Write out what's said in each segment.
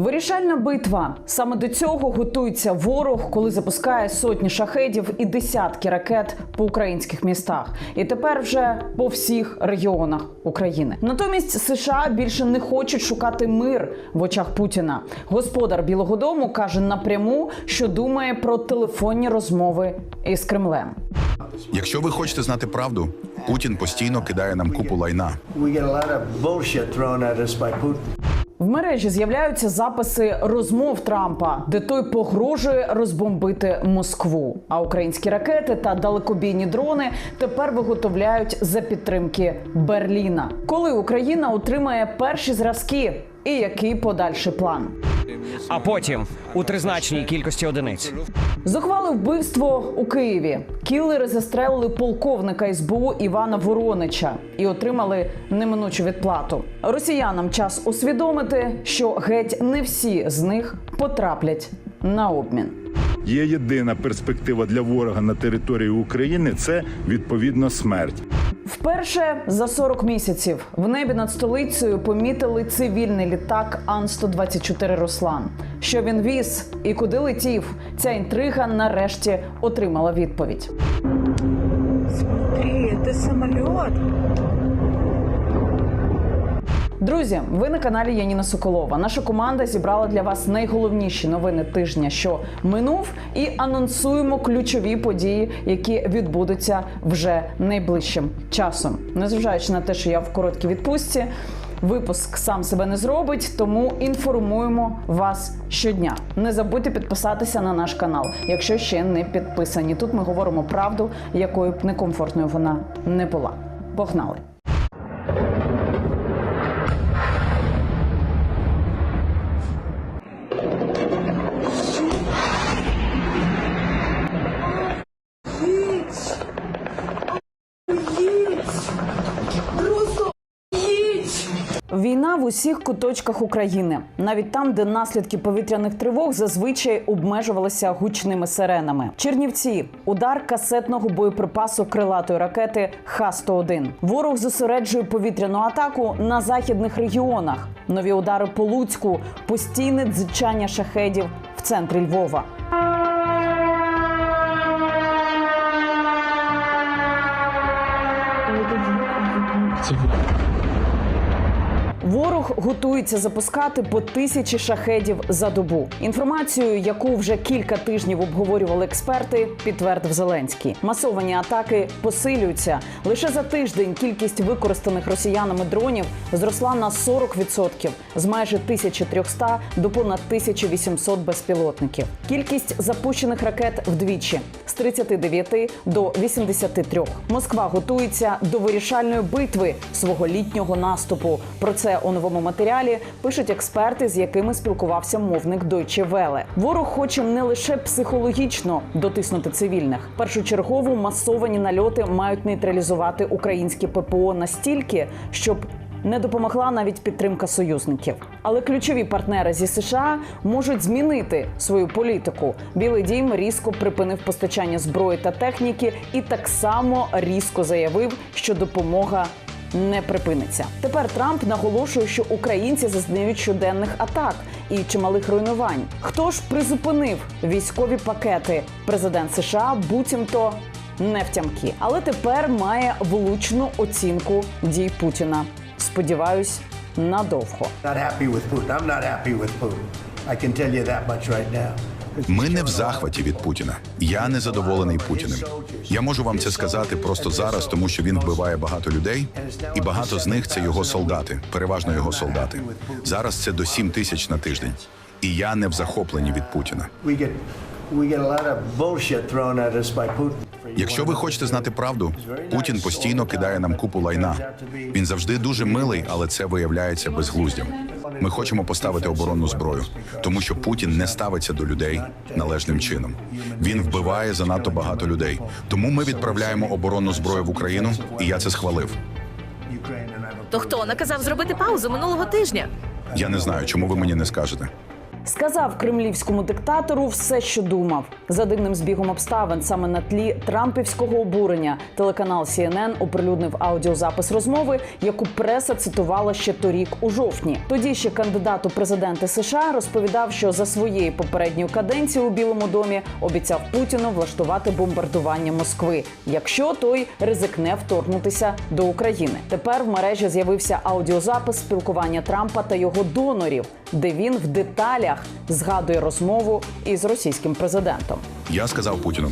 Вирішальна битва. Саме до цього готується ворог, коли запускає сотні шахедів і десятки ракет по українських містах. І тепер вже по всіх регіонах України. Натомість США більше не хочуть шукати мир в очах Путіна. Господар Білого Дому каже напряму, що думає про телефонні розмови із Кремлем. Якщо ви хочете знати правду, Путін постійно кидає нам купу лайна. В мережі з'являються записи розмов Трампа, де той погрожує розбомбити Москву. А українські ракети та далекобійні дрони тепер виготовляють за підтримки Берліна. Коли Україна отримає перші зразки, і який подальший план? А потім у тризначній кількості одиниць. Зухвали вбивство у Києві. Кілери застрелили полковника СБУ Івана Воронича і отримали неминучу відплату. Росіянам час усвідомити, що геть не всі з них потраплять на обмін. Є єдина перспектива для ворога на території України це відповідно смерть. Вперше за 40 місяців в небі над столицею помітили цивільний літак Ан-124 Руслан. Що він віз і куди летів? Ця інтрига нарешті отримала відповідь. Смотри, це самолет. Друзі, ви на каналі Яніна Соколова. Наша команда зібрала для вас найголовніші новини тижня, що минув, і анонсуємо ключові події, які відбудуться вже найближчим часом. Незважаючи на те, що я в короткій відпустці. Випуск сам себе не зробить, тому інформуємо вас щодня. Не забудьте підписатися на наш канал, якщо ще не підписані. Тут ми говоримо правду, якою б некомфортною вона не була. Погнали! В усіх куточках України, навіть там, де наслідки повітряних тривог зазвичай обмежувалися гучними сиренами. Чернівці удар касетного боєприпасу крилатої ракети Х-101. Ворог зосереджує повітряну атаку на західних регіонах. Нові удари по Луцьку, постійне дзичання шахедів в центрі Львова. Ворог готується запускати по тисячі шахедів за добу. Інформацію, яку вже кілька тижнів обговорювали експерти, підтвердив Зеленський. Масовані атаки посилюються. Лише за тиждень кількість використаних росіянами дронів зросла на 40% з майже 1300 до понад 1800 безпілотників. Кількість запущених ракет вдвічі з 39 до 83. Москва готується до вирішальної битви свого літнього наступу. Про це у новому матеріалі пишуть експерти, з якими спілкувався мовник Deutsche Welle. Ворог хоче не лише психологічно дотиснути цивільних. Першочергово масовані нальоти мають нейтралізувати українські ППО настільки, щоб не допомогла навіть підтримка союзників. Але ключові партнери зі США можуть змінити свою політику. Білий дім різко припинив постачання зброї та техніки і так само різко заявив, що допомога. Не припиниться. Тепер Трамп наголошує, що українці зазнають щоденних атак і чималих руйнувань. Хто ж призупинив військові пакети? Президент США буцімто не втямки, але тепер має влучну оцінку дій Путіна. Сподіваюсь, надовго. Ми не в захваті від Путіна. Я не задоволений Путіним. Я можу вам це сказати просто зараз, тому що він вбиває багато людей, і багато з них це його солдати, переважно його солдати. Зараз це до 7 тисяч на тиждень. І я не в захопленні від Путіна. We get we get a lot of bullshit thrown at us by Putin. Якщо ви хочете знати правду, Путін постійно кидає нам купу лайна. Він завжди дуже милий, але це виявляється безглуздям. Ми хочемо поставити оборонну зброю, тому що Путін не ставиться до людей належним чином. Він вбиває занадто багато людей. Тому ми відправляємо оборонну зброю в Україну, і я це схвалив. Ukraine and I don't То хто наказав зробити паузу минулого тижня? Я не знаю, чому ви мені не скажете. Сказав кремлівському диктатору все, що думав. За дивним збігом обставин саме на тлі трампівського обурення телеканал CNN оприлюднив аудіозапис розмови, яку преса цитувала ще торік у жовтні. Тоді ще кандидат у президенти США розповідав, що за своєї попередньої каденції у Білому домі обіцяв Путіну влаштувати бомбардування Москви, якщо той ризикне вторгнутися до України. Тепер в мережі з'явився аудіозапис спілкування Трампа та його донорів, де він в деталях згадує розмову із російським президентом. Я сказав Путіну: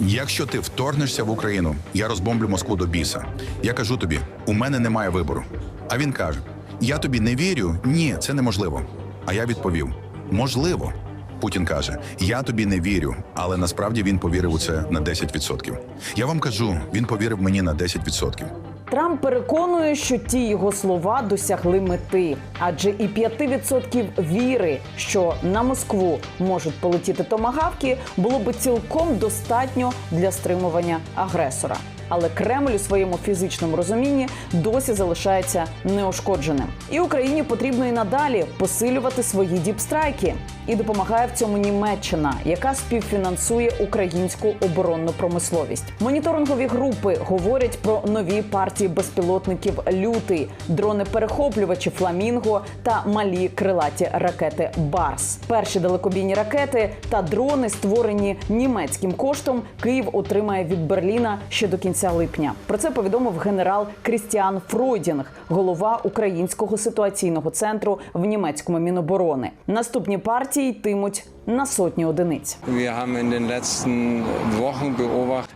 якщо ти вторгнешся в Україну, я розбомблю Москву до біса. Я кажу тобі, у мене немає вибору. А він каже: Я тобі не вірю. Ні, це неможливо. А я відповів: можливо. Путін каже: Я тобі не вірю, але насправді він повірив у це на 10%. Я вам кажу, він повірив мені на 10%. Трамп переконує, що ті його слова досягли мети, адже і 5% віри, що на Москву можуть полетіти томагавки, було би цілком достатньо для стримування агресора. Але Кремль у своєму фізичному розумінні досі залишається неушкодженим. І Україні потрібно і надалі посилювати свої діпстрайки. І допомагає в цьому Німеччина, яка співфінансує українську оборонну промисловість. Моніторингові групи говорять про нові партії безпілотників Лютий, дрони-перехоплювачі Фламінго та малі крилаті ракети Барс. Перші далекобійні ракети та дрони, створені німецьким коштом, Київ отримає від Берліна ще до кінця липня. Про це повідомив генерал Крістіан Фройдінг, голова українського ситуаційного центру в німецькому міноборони. Наступні партії йтимуть на сотні одиниць.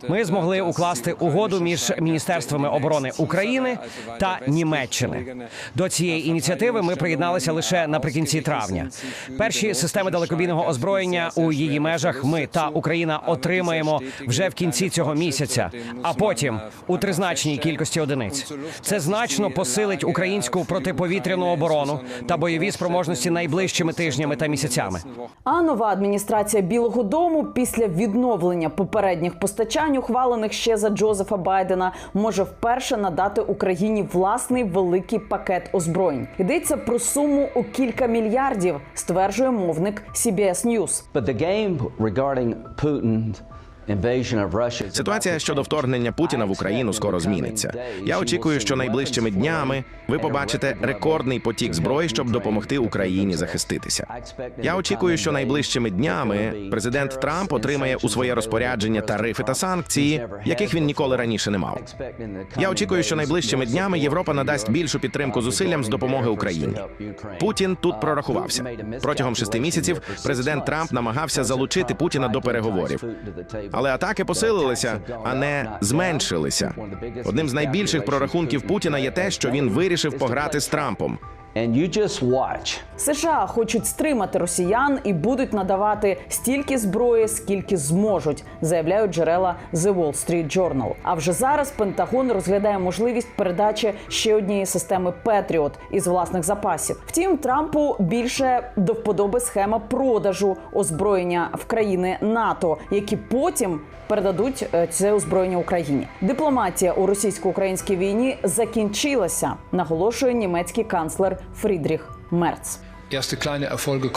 Ми змогли укласти угоду між міністерствами оборони України та Німеччини. До цієї ініціативи ми приєдналися лише наприкінці травня. Перші системи далекобійного озброєння у її межах ми та Україна отримаємо вже в кінці цього місяця, а потім у тризначній кількості одиниць. Це значно посилить українську протиповітряну оборону та бойові спроможності найближчими тижнями та місяцями. А нова адміністрація Білого Дому після відновлення попередніх постачань, ухвалених ще за Джозефа Байдена, може вперше надати Україні власний великий пакет озброєнь. Йдеться про суму у кілька мільярдів, стверджує мовник CBS News. But the game regarding Russia Ситуація щодо вторгнення Путіна в Україну скоро зміниться. Я очікую, що найближчими днями ви побачите рекордний потік зброї, щоб допомогти Україні захиститися. Я очікую, що найближчими днями президент Трамп отримає у своє розпорядження тарифи та санкції, яких він ніколи раніше не мав. Я очікую, що найближчими днями Європа надасть більшу підтримку зусиллям з допомоги Україні. Путін тут прорахувався протягом шести місяців. Президент Трамп намагався залучити Путіна до переговорів. Але атаки посилилися, а не зменшилися. Одним з найбільших прорахунків Путіна є те, що він вирішив пограти з Трампом. And you just watch. США хочуть стримати росіян і будуть надавати стільки зброї, скільки зможуть, заявляють джерела The Wall Street Journal. А вже зараз Пентагон розглядає можливість передачі ще однієї системи Петріот із власних запасів. Втім, Трампу більше до вподоби схема продажу озброєння в країни НАТО, які потім передадуть е, це озброєння Україні. Дипломатія у російсько-українській війні закінчилася, наголошує німецький канцлер Фрідріх Мерц.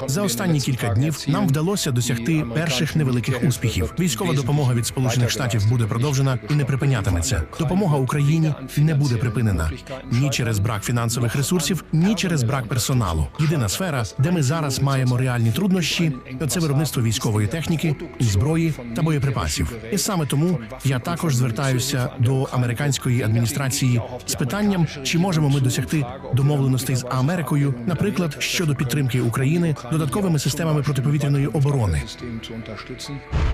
За останні кілька днів нам вдалося досягти перших невеликих успіхів. Військова допомога від Сполучених Штатів буде продовжена і не припинятиметься. Допомога Україні не буде припинена ні через брак фінансових ресурсів, ні через брак персоналу. Єдина сфера, де ми зараз маємо реальні труднощі, це виробництво військової техніки, зброї та боєприпасів. І саме тому я також звертаюся до американської адміністрації з питанням, чи можемо ми досягти домовленостей з Америкою, наприклад, щодо підтримки України додатковими системами протиповітряної оборони.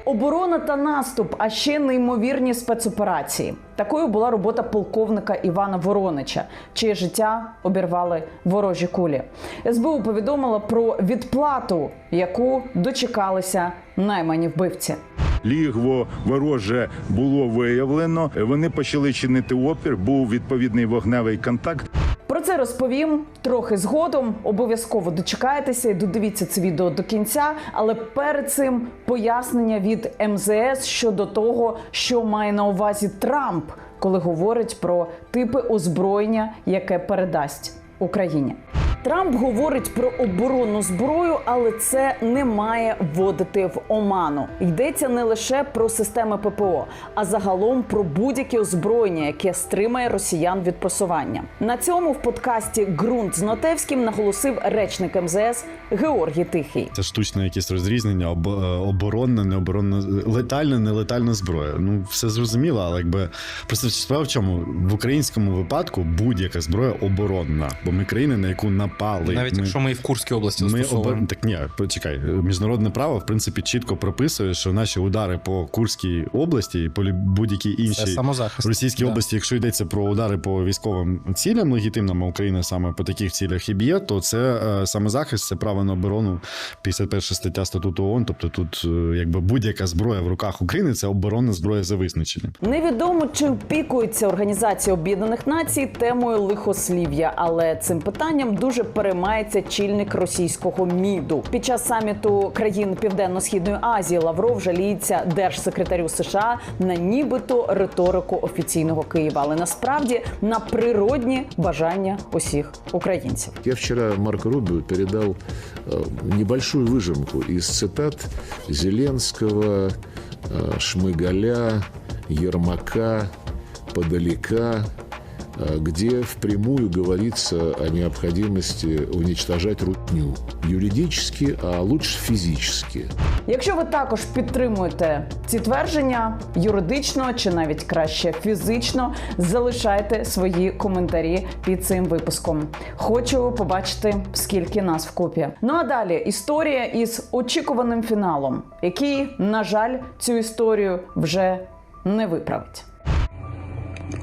Оборона та наступ, а ще неймовірні спецоперації. Такою була робота полковника Івана Воронича, чиє життя обірвали ворожі кулі. СБУ повідомила про відплату, яку дочекалися наймані вбивці. Лігво вороже було виявлено. Вони почали чинити опір. Був відповідний вогневий контакт. Розповім трохи згодом. Обов'язково дочекайтеся і додивіться це відео до кінця. Але перед цим пояснення від МЗС щодо того, що має на увазі Трамп, коли говорить про типи озброєння, яке передасть Україні. Трамп говорить про оборонну зброю, але це не має вводити в оману. Йдеться не лише про системи ППО, а загалом про будь-яке озброєння, яке стримає росіян від просування. На цьому в подкасті Ґрунт з Нотевським наголосив речник МЗС Георгій Тихий. Це штучне якесь розрізнення, об, е, оборонна, необоронна, летальна, нелетальна зброя. Ну все зрозуміло, але якби просто справа в чому в українському випадку будь-яка зброя оборонна, бо ми країна, на яку напали. Навіть ми, якщо ми і в Курській області ми обор... так ні, почекай, міжнародне право в принципі чітко прописує, що наші удари по Курській області і по будь-якій іншій. Російській Да. області, якщо йдеться про удари по військовим цілям легітимним, а Україна саме по таких цілях і б'є, то це е, самозахист, це право на оборону, 51 стаття статуту ООН. Тобто тут е, якби будь-яка зброя в руках України це оборонна зброя за визначенням. Невідомо чи опікується Організація Об'єднаних Націй темою лихослів'я, але цим питанням дуже переймається чільник російського міду. Під час саміту країн Південно-східної Азії Лавров жаліється держсекретарю США на нібито риторику офіційного Києва, але насправді на природні бажання усіх українців. Я вчера Марко Рубио передал э, небольшую выжимку из цитат Зеленского, э, Шмыгаля, Ермака, Подалека, э, где впрямую говорится о необходимости уничтожать рутню. Юридически, а лучше физически. Якщо ви також підтримуєте ці твердження юридично чи навіть краще фізично, залишайте свої коментарі під цим випуском. Хочу побачити, скільки нас вкупі. Ну а далі історія із очікуваним фіналом, який, на жаль, цю історію вже не виправить.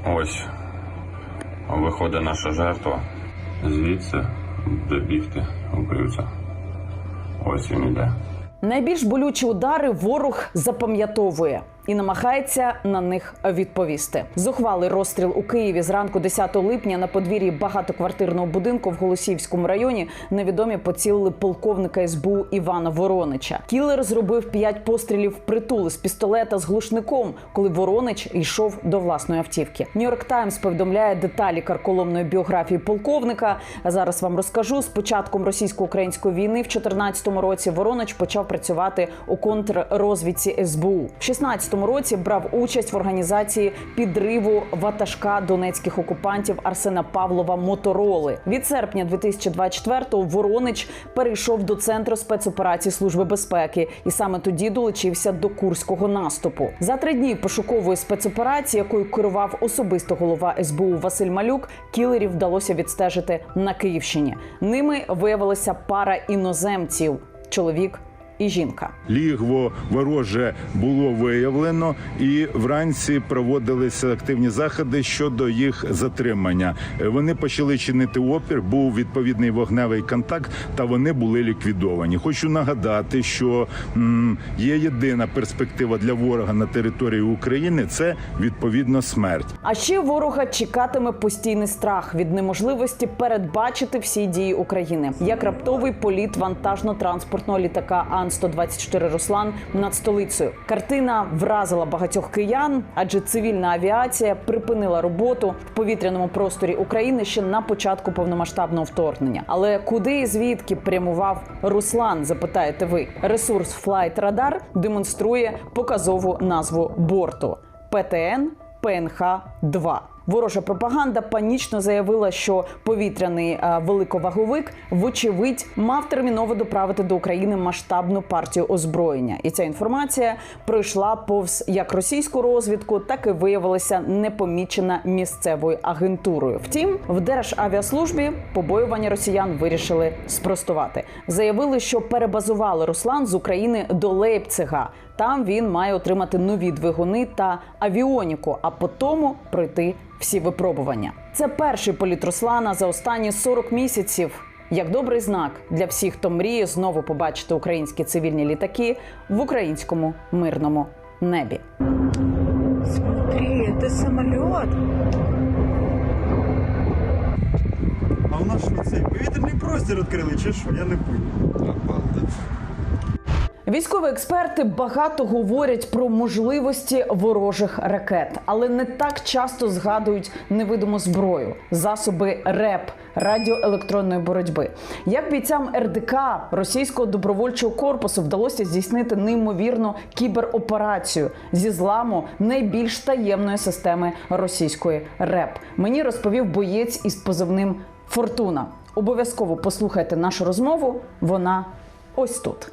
Ось виходить наша жертва. Звідси добігти вбивця. Ось він іде. Найбільш болючі удари ворог запам'ятовує і намагається на них відповісти. Зухвалий розстріл у Києві зранку 10 липня на подвір'ї багатоквартирного будинку в Голосіївському районі невідомі поцілили полковника СБУ Івана Воронича. Кілер зробив п'ять пострілів в притул з пістолета з глушником, коли Воронич йшов до власної автівки. Нью-Йорк Таймс повідомляє деталі карколомної біографії полковника. Зараз вам розкажу. З початком російсько-української війни в 2014 році Воронич почав працювати у контррозвідці СБУ. В 16 році брав участь в організації підриву ватажка донецьких окупантів Арсена Павлова Мотороли. Від серпня 2024-го Воронич перейшов до центру спецоперацій Служби безпеки, і саме тоді долучився до курського наступу. За три дні пошукової спецоперації, якою керував особисто голова СБУ Василь Малюк, кілерів вдалося відстежити на Київщині. Ними виявилася пара іноземців чоловік і жінка. Лігво вороже було виявлено, і вранці проводилися активні заходи щодо їх затримання. Вони почали чинити опір, був відповідний вогневий контакт, та вони були ліквідовані. Хочу нагадати, що є єдина перспектива для ворога на території України це відповідно смерть. А ще ворога чекатиме постійний страх від неможливості передбачити всі дії України, як раптовий політ вантажно-транспортного літака Ан-124 Руслан над столицею. Картина вразила багатьох киян, адже цивільна авіація припинила роботу в повітряному просторі України ще на початку повномасштабного вторгнення. Але куди і звідки прямував Руслан? Запитаєте ви? Ресурс Flight Radar демонструє показову назву борту ПТН ПНХ 2 Ворожа пропаганда панічно заявила, що повітряний е, великоваговик, вочевидь, мав терміново доправити до України масштабну партію озброєння. І ця інформація пройшла повз як російську розвідку, так і виявилася непомічена місцевою агентурою. Втім, в Державіаслужбі побоювання росіян вирішили спростувати. Заявили, що перебазували Руслан з України до Лейпцига. Там він має отримати нові двигуни та авіоніку, а потім пройти всі випробування. Це перший політ Руслана за останні 40 місяців. Як добрий знак для всіх, хто мріє знову побачити українські цивільні літаки в українському мирному небі. Смотри, это самолет. А у нас що цей повітряний простір відкрили, чи що? Я не пойму. Військові експерти багато говорять про можливості ворожих ракет, але не так часто згадують невидиму зброю, засоби РЕП радіоелектронної боротьби. Як бійцям РДК російського добровольчого корпусу вдалося здійснити неймовірну кібероперацію зі зламу найбільш таємної системи російської РЕП. Мені розповів боєць із позивним Фортуна. Обов'язково послухайте нашу розмову. Вона ось тут.